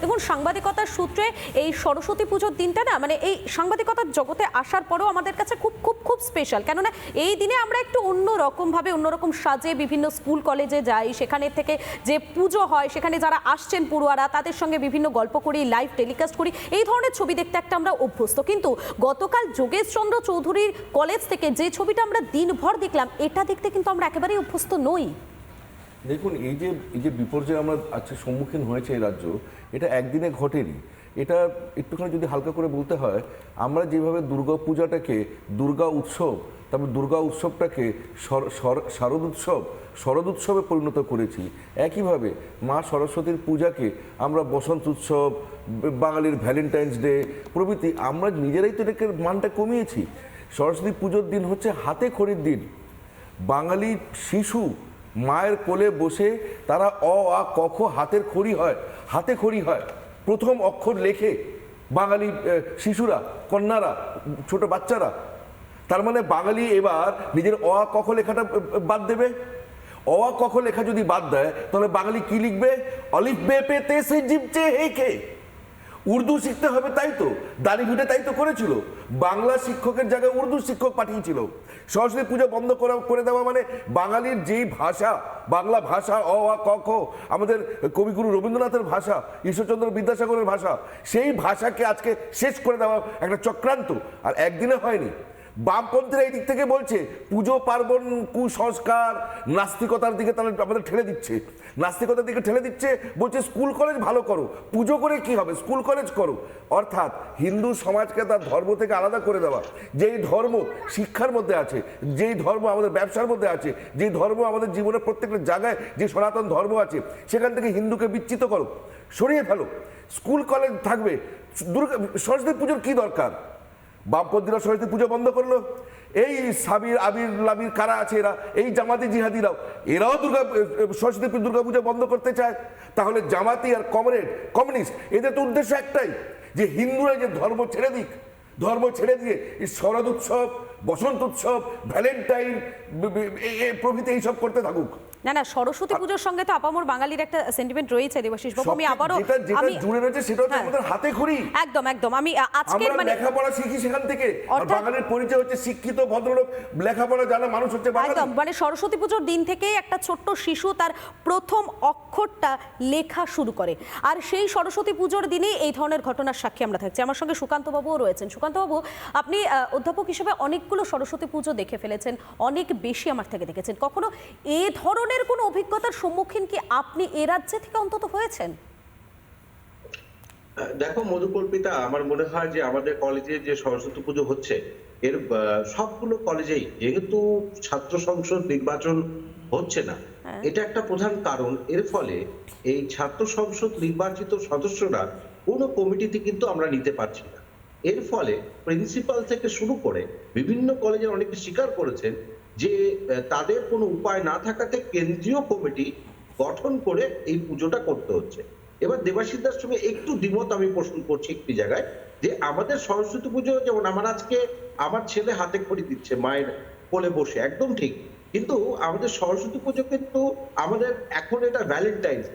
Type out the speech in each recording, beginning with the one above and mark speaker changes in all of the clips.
Speaker 1: দেখুন, সাংবাদিকতার সূত্রে এই সরস্বতী পুজোর দিনটা না মানে এই সাংবাদিকতার জগতে আসার পরেও আমাদের কাছে খুব খুব খুব স্পেশাল কেননা এই দিনে আমরা একটু অন্য রকমভাবে অন্যরকম সাজে বিভিন্ন স্কুল কলেজে যাই, সেখানে থেকে যে পুজো হয়, সেখানে যারা আসছেন পড়ুয়ারা, তাদের সঙ্গে বিভিন্ন গল্প করি লাইভ টেলিকাস্ট করি, এই ধরনের ছবি দেখতে একটা আমরা অভ্যস্ত। কিন্তু গতকাল যোগেশ চন্দ্র চৌধুরীর কলেজ থেকে যে ছবিটা আমরা দিনভর দেখলাম, এটা দেখতে কিন্তু আমরা একেবারেই অভ্যস্ত নই।
Speaker 2: দেখুন, এই যে এই যে বিপর্যয় আমরা আজকে সম্মুখীন হয়েছে এই রাজ্য, এটা একদিনে ঘটেনি। এটা একটুখানি যদি হালকা করে বলতে হয়, আমরা যেভাবে দুর্গা পূজাটাকে, দুর্গা উৎসব, তারপর দুর্গা উৎসবটাকে শর- শর- শারদ উৎসব, শরদ উৎসবে পরিণত করেছি, একইভাবে মা সরস্বতীর পূজাকে আমরা বসন্ত উৎসব বাঙালির ভ্যালেন্টাইন্স ডে, প্রভৃতি আমরা নিজেরাই তো এটাকে মানটা কমিয়েছি। সরস্বতী পুজোর দিন হচ্ছে হাতে খড়ির দিন। বাঙালি শিশু মায়ের কোলে বসে তারা অ, আ, ক, খ হাতের খড়ি হয়। হাতে খড়ি হয়। প্রথম অক্ষর লেখে বাঙালি শিশুরা, কন্যারা, ছোট বাচ্চারা। তার মানে বাঙালি এবার নিজের অ, আ, ক, খ লেখাটা বাদ দেবে। অ, আ, ক, খ লেখা যদি বাদ দেয়, তাহলে বাঙালি কি লিখবে? অলিফ বে পে তে সে জিপচে হে কে উর্দু শিখতে হবে তাই তো। দাড়ি ভিটে তাই তো করেছিল। বাংলা শিক্ষকের জায়গায় উর্দু শিক্ষক পাঠিয়েছিল। সরস্বতী পুজো বন্ধ করা করে দেওয়া মানে বাঙালির যেই ভাষা, বাংলা ভাষা, অ, আ, ক, খ, আমাদের কবিগুরু রবীন্দ্রনাথের ভাষা, ঈশ্বরচন্দ্র বিদ্যাসাগরের ভাষা, সেই ভাষাকে আজকে শেষ করে দেওয়া একটা চক্রান্ত। আর একদিনে হয়নি। বামপন্থীরা এই দিক থেকে বলছে, পুজো, পার্বণ, কুসংস্কার, নাস্তিকতার দিকে তারা আমাদের ঠেলে দিচ্ছে। নাস্তিকতার দিকে ঠেলে দিচ্ছে, বলছে স্কুল, কলেজ ভালো করো। পুজো করে কি হবে? স্কুল, কলেজ করো। অর্থাৎ হিন্দু সমাজকে তার ধর্ম থেকে আলাদা করে দেওয়া। যেই ধর্ম শিক্ষার মধ্যে আছে, যেই ধর্ম আমাদের ব্যবসার মধ্যে আছে, যেই ধর্ম আমাদের জীবনের প্রত্যেকটা জায়গায় যে সনাতন ধর্ম আছে, সেখান থেকে হিন্দুকে বিচ্ছিত করো। সরিয়ে ফেলো। স্কুল, কলেজ থাকবে। দুর্গা, সরস্বতী পুজোর কী দরকার? বামপন্থীরা সরস্বতী পুজো বন্ধ করল। এই সাবির, আবির, লাবির কারা আছে এরা? এই জামাতি জিহাদিরাও। এরাও দুর্গা, সরস্বতী দুর্গা পুজো বন্ধ করতে চায়। তাহলে জামাতি আর কমরেড, কমিউনিস্ট, এদের তো উদ্দেশ্য একটাই, যে হিন্দুরা যে ধর্ম ছেড়ে দিক, ধর্ম ছেড়ে দিয়ে এই শরৎ উৎসব বসন্ত উৎসব ভ্যালেন্টাইন প্রভৃতি এইসব করতে থাকুক।
Speaker 1: না না সরস্বতী পুজোর সঙ্গে তো আপামর বাঙালির একটা সেন্টিমেন্ট রয়েছে দেবাশিস বাবু। আমি
Speaker 2: যেটা যেটা
Speaker 1: আমি
Speaker 2: জুড়ে রয়েছে সেটা হচ্ছে
Speaker 1: হ্যাঁ।
Speaker 2: আমাদের হাতে খড়ি
Speaker 1: একদম একদম। আমি আ, আজকের মানে
Speaker 2: লেখাপড়া শিখি সেখান থেকে। আর বাঙালির পরিচয় হচ্ছে শিক্ষিত ভদ্রলোক লেখাপড়া জানা মানুষ হচ্ছে বাঙালি।
Speaker 1: একদম মানে সরস্বতী পুজোর দিন থেকেই একটা ছোট্ট শিশু তার প্রথম অক্ষরটা লেখা শুরু করে। আর সেই সরস্বতী পুজোর দিনেই এই ধরনের ঘটনার সাক্ষী আমরা থাকছি। আমার সঙ্গে সুকান্ত বাবুও রয়েছেন। সুকান্ত বাবু আপনি অধ্যাপক হিসেবে অনেকগুলো সরস্বতী পুজো দেখে ফেলেছেন অনেক বেশি আমার থেকে দেখেছেন। কখনো এ ধরনের কোনো অভিজ্ঞতার সম্মুখীন কি আপনি এ রাজ্যে থেকে অন্তত হয়েছেন?
Speaker 3: দেখো মধুকল্পিতা আমার মনে হয় যে আমাদের কলেজে যে সরস্বতী পুজো হচ্ছে এর সবগুলো কলেজেই যেহেতু ছাত্র সংসদ নির্বাচন হচ্ছে না
Speaker 1: হ্যাঁ।
Speaker 3: এটা একটা প্রধান কারণ। এর ফলে এই ছাত্র সংসদ নির্বাচিত সদস্যরা কোনো কমিটিতে কিন্তু আমরা নিতে পারছি না। এর ফলে প্রিন্সিপাল থেকে শুরু করে বিভিন্ন কলেজের অনেকে স্বীকার করেছেন যে তাদের কোনো উপায় না থাকাতে কেন্দ্রীয় কমিটি গঠন করে এই পুজোটা করতে হচ্ছে। এবার দেবাশিদার সঙ্গে একটু দ্বিমত আমি প্রশ্ন করছি একটি জায়গায় যে, আমাদের সরস্বতী পুজো, যেমন আমার আজকে আমার ছেলে হাতে খড়ি দিচ্ছে, মায়ের কোলে বসে, একদম ঠিক। কিন্তু আমাদের সরস্বতী পুজো কিন্তু আমাদের এখন এটা ভ্যালেন্টাইন্স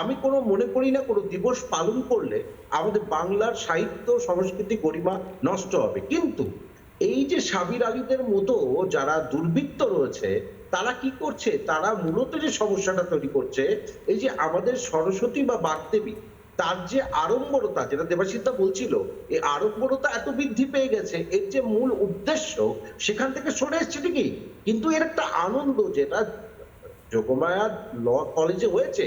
Speaker 3: আমি কোনো মনে করি না, কোনো দিবস পালন করলে আমাদের বাংলার সাহিত্য, সংস্কৃতি গরিমা নষ্ট হবে। কিন্তু এই যে সাবির আলীদের মতো যারা দুর্বৃত্ত রয়েছে, তারা কি করছে? তারা মূলত যে সমস্যাটা তৈরি করছে, এই যে আমাদের সরস্বতী বা বাগদেবী, তার যে আড়ম্বরতা, যেটা দেবাশিতা বলছিল, এই আড়ম্বরতা এত বৃদ্ধি পেয়ে গেছে, এর যে মূল উদ্দেশ্য, সেখান থেকে সরে এসছে ঠিকই, কিন্তু এর একটা আনন্দ যেটা যোগমায়া ল কলেজে হয়েছে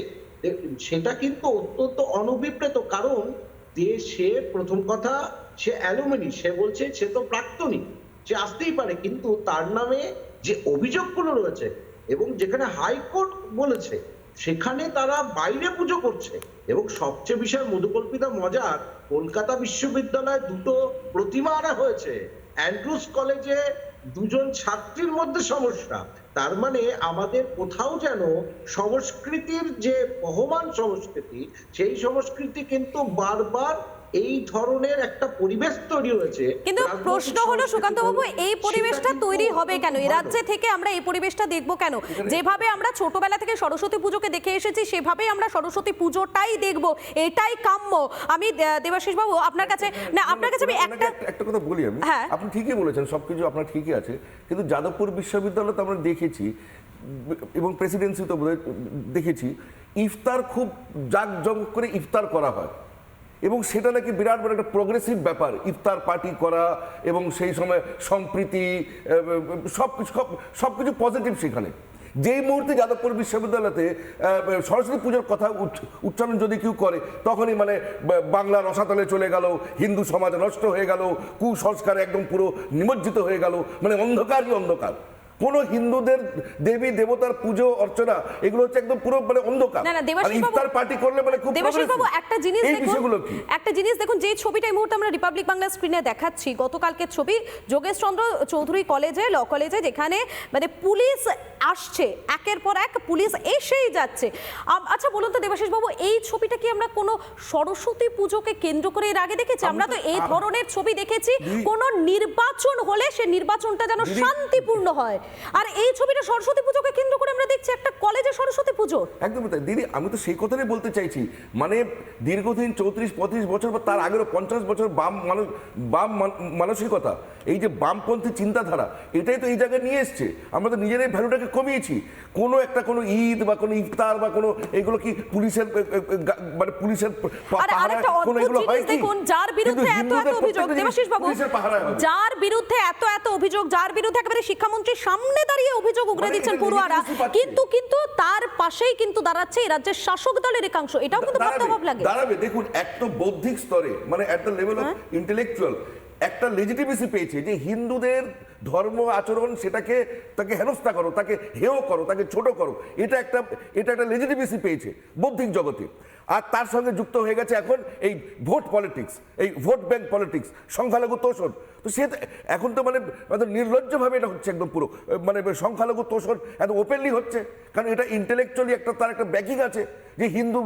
Speaker 3: সেটা কিন্তু অত্যন্ত অনভিপ্রেত, কারণ যে সে, প্রথম কথা, সে অ্যালুমিনি, সে বলছে সে তো প্রাক্তনী, সে আসতেই পারে, কিন্তু তার নামে যে অভিযোগগুলো রয়েছে এবং যেখানে হাইকোর্ট বলেছে, সেখানে তারা বাইরে পুজো করছে। এবং সবচেয়ে বিষয় মধুকল্পিতা মজার, কলকাতা বিশ্ববিদ্যালয়ে দুটো প্রতিমা আনা হয়েছে। অ্যান্ড্রুস কলেজে দুজন ছাত্রীর মধ্যে সমস্যা। তার মানে আমাদের কোথাও যেন সংস্কৃতির যে বহমান সংস্কৃতি, সেই সংস্কৃতি কিন্তু বারবার এই ধরনের একটা পরিবেশ তৈরি হয়েছে।
Speaker 1: কিন্তু প্রশ্ন হলো সুকান্ত বাবু এই পরিবেশটা তৈরি হবে কেন? এই রাজ্যে থেকে আমরা এই পরিবেশটা দেখব কেন? যেভাবে আমরা ছোটবেলা থেকে সরস্বতী পুজোকে দেখে এসেছি সেভাবেই আমরা সরস্বতী পুজোটাই দেখব। এটাই কাম্য। আমি দেবাশিস বাবু আপনার কাছে না আপনার কাছে আমি একটা
Speaker 2: একটা- একটা কথা বলি আমি।
Speaker 1: হ্যাঁ।
Speaker 2: আপনি ঠিকই বলেছেন সবকিছু আপনার ঠিকই আছে। কিন্তু যাদবপুর বিশ্ববিদ্যালয় তো আমরা দেখেছি এবং প্রেসিডেন্সি তো দেখেছি ইফতার খুব জাঁকজমক করে ইফতার করা হয়। এবং সেটা নাকি বিরাট বড় একটা প্রোগ্রেসিভ ব্যাপার, ইফতার পার্টি করা এবং সেই সময় সম্প্রীতি সব কিছু সব কিছু পজিটিভ সেখানে। যেই মুহূর্তে যাদবপুর বিশ্ববিদ্যালয়তে সরস্বতী পুজোর কথা উচ্চ- উচ্চারণ যদি কেউ করে, তখনই মানে বাংলা রসাতলে চলে গেল, হিন্দু সমাজ নষ্ট হয়ে গেল, কুসংস্কার একদম পুরো নিমজ্জিত হয়ে গেল মানে অন্ধকারই অন্ধকার। কোন হিন্দুদের দেবী দেবতার পুজো অর্চনা এগুলো হচ্ছে একদম পুরো মানে অন্ধকার।
Speaker 1: না, না, দেবাশিস বাবু-
Speaker 2: ইফতার পার্টি করলে মানে খুব
Speaker 1: দেবাশিস বাবু একটা জিনিস দেখুন একটা জিনিস দেখুন যে ছবিটা এই মুহূর্তে আমরা রিপাবলিক বাংলা স্ক্রিনে দেখাচ্ছি গতকালকে ছবি যোগেশচন্দ্র চৌধুরী কলেজে ল কলেজে যেখানে মানে পুলিশ আসছে একের পর এক পুলিশ এসেই যাচ্ছে। আচ্ছা বলুন তো দেবাশিস বাবু এই ছবিটা কি আমরা কোনো সরস্বতী পুজোকে কেন্দ্র করে এর আগে দেখেছি? আমরা তো এই ধরনের ছবি দেখেছি কোনো নির্বাচন হলে সে নির্বাচনটা যেন শান্তিপূর্ণ হয়। আর এই ছবিটা সরস্বতী পুজোকে কেন্দ্র করে আমরা দেখছি একটা কলেজে সরস্বতী পুজো।
Speaker 2: একদম তাই। দিদি আমি তো সেই কথাটাই বলতে চাইছি। মানে দীর্ঘদিন চৌত্রিশ পঁয়ত্রিশ বছর বা তার আগেরও পঞ্চাশ বছর বাম মানুষ বাম মানসিকতা এই যে বামপন্থী চিন্তাধারা এটাই তো এই জায়গায় নিয়ে এসছে। আমরা তো নিজেরাই ভ্যালুটাকে কমিয়েছি। কোনো একটা কোনো ঈদ বা কোনো ইফতার বা কোনো এগুলো কি পুলিশের মানে পুলিশের?
Speaker 1: দেখুন যার বিরুদ্ধে এত এত অভিযোগ। দেবাশিস বাবু। যার বিরুদ্ধে এত এত অভিযোগ যার বিরুদ্ধে একেবারে শিক্ষামন্ত্রীর সামনে দাঁড়িয়ে অভিযোগ উগরে
Speaker 2: মানে
Speaker 1: দিচ্ছেন পড়ুয়ারা কিন্তু কিন্তু তার পাশেই কিন্তু দাঁড়াচ্ছে এই রাজ্যের শাসক দলের একাংশ। এটাও কিন্তু ভাবতে লাগে।
Speaker 2: দাঁড়াবে। দেখুন এক তো বৌদ্ধিক স্তরে মানে at the level of. Intellectual একটা লেজিটিমেসি পেয়েছে যে হিন্দুদের ধর্ম আচরণ সেটাকে তাকে হেনস্থা করো, তাকে হেয় করো, তাকে ছোট করো। এটা একটা এটা একটা লেজিটিমেসি পেয়েছে বৌদ্ধিক জগতে। আর তার সঙ্গে যুক্ত হয়ে গেছে এখন এই ভোট পলিটিক্স এই ভোট ব্যাংক পলিটিক্স সংখ্যালঘু তোষণ। তো সে এখন তো মানে নির্লজ্জভাবে এটা হচ্ছে একদম পুরো মানে সংখ্যালঘু তোষণ এত ওপেনলি হচ্ছে। কারণ এটা ইন্টেলেকচুয়ালি একটা, তার একটা ব্যাকিং আছে যে হিন্দু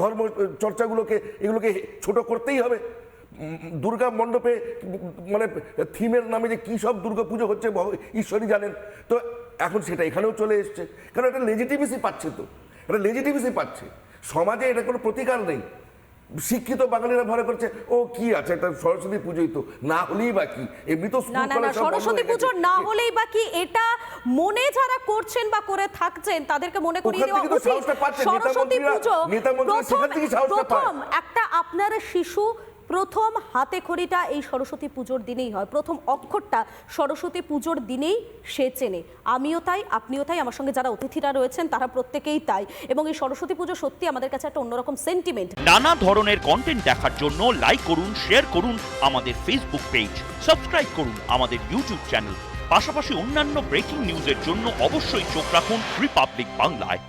Speaker 2: ধর্ম চর্চাগুলোকে, এগুলোকে ছোট করতেই হবে। দুর্গা মণ্ডপে মানে থিমের নামে যে কী সব দুর্গা পুজো হচ্ছে ঈশ্বরই জানেন। তো এখন সেটা এখানেও চলে এসছে। কারণ একটা লেজিটিমেসি পাচ্ছে তো। একটা লেজিটিমেসি পাচ্ছে। সমাজে এটা কোনো প্রতিকার নেই। শিক্ষিত বাঙালিরা ভরে করছে ও কি আছে একটা সরস্বতী পুজোই তো না হলেই বা কি? এমনি তো
Speaker 1: না না সরস্বতী পুজো না হলেই বা কি এটা মনে যারা করছেন বা করে থাকছেন তাদেরকে মনে করিয়ে দেওয়া উচিত। সরস্বতী পুজো। প্রথম একটা আপনার শিশু প্রথম হাতে খড়িটা এই সরস্বতী পুজোর দিনেই হয়। প্রথম অক্ষরটা সরস্বতী পুজোর দিনেই সে চেনে। আমিও তাই, আপনিও তাই, আমার সঙ্গে যারা অতিথিরা রয়েছেন তারা প্রত্যেকেই তাই। এবং এই সরস্বতী পুজো সত্যি আমাদের কাছে একটা অন্যরকম সেন্টিমেন্ট
Speaker 4: নানা ধরনের কন্টেন্ট দেখার জন্য লাইক করুন শেয়ার করুন আমাদের ফেসবুক পেজ সাবস্ক্রাইব করুন আমাদের ইউটিউব চ্যানেল পাশাপাশি অন্যান্য ব্রেকিং নিউজের জন্য অবশ্যই চোখ রাখুন রিপাবলিক বাংলায়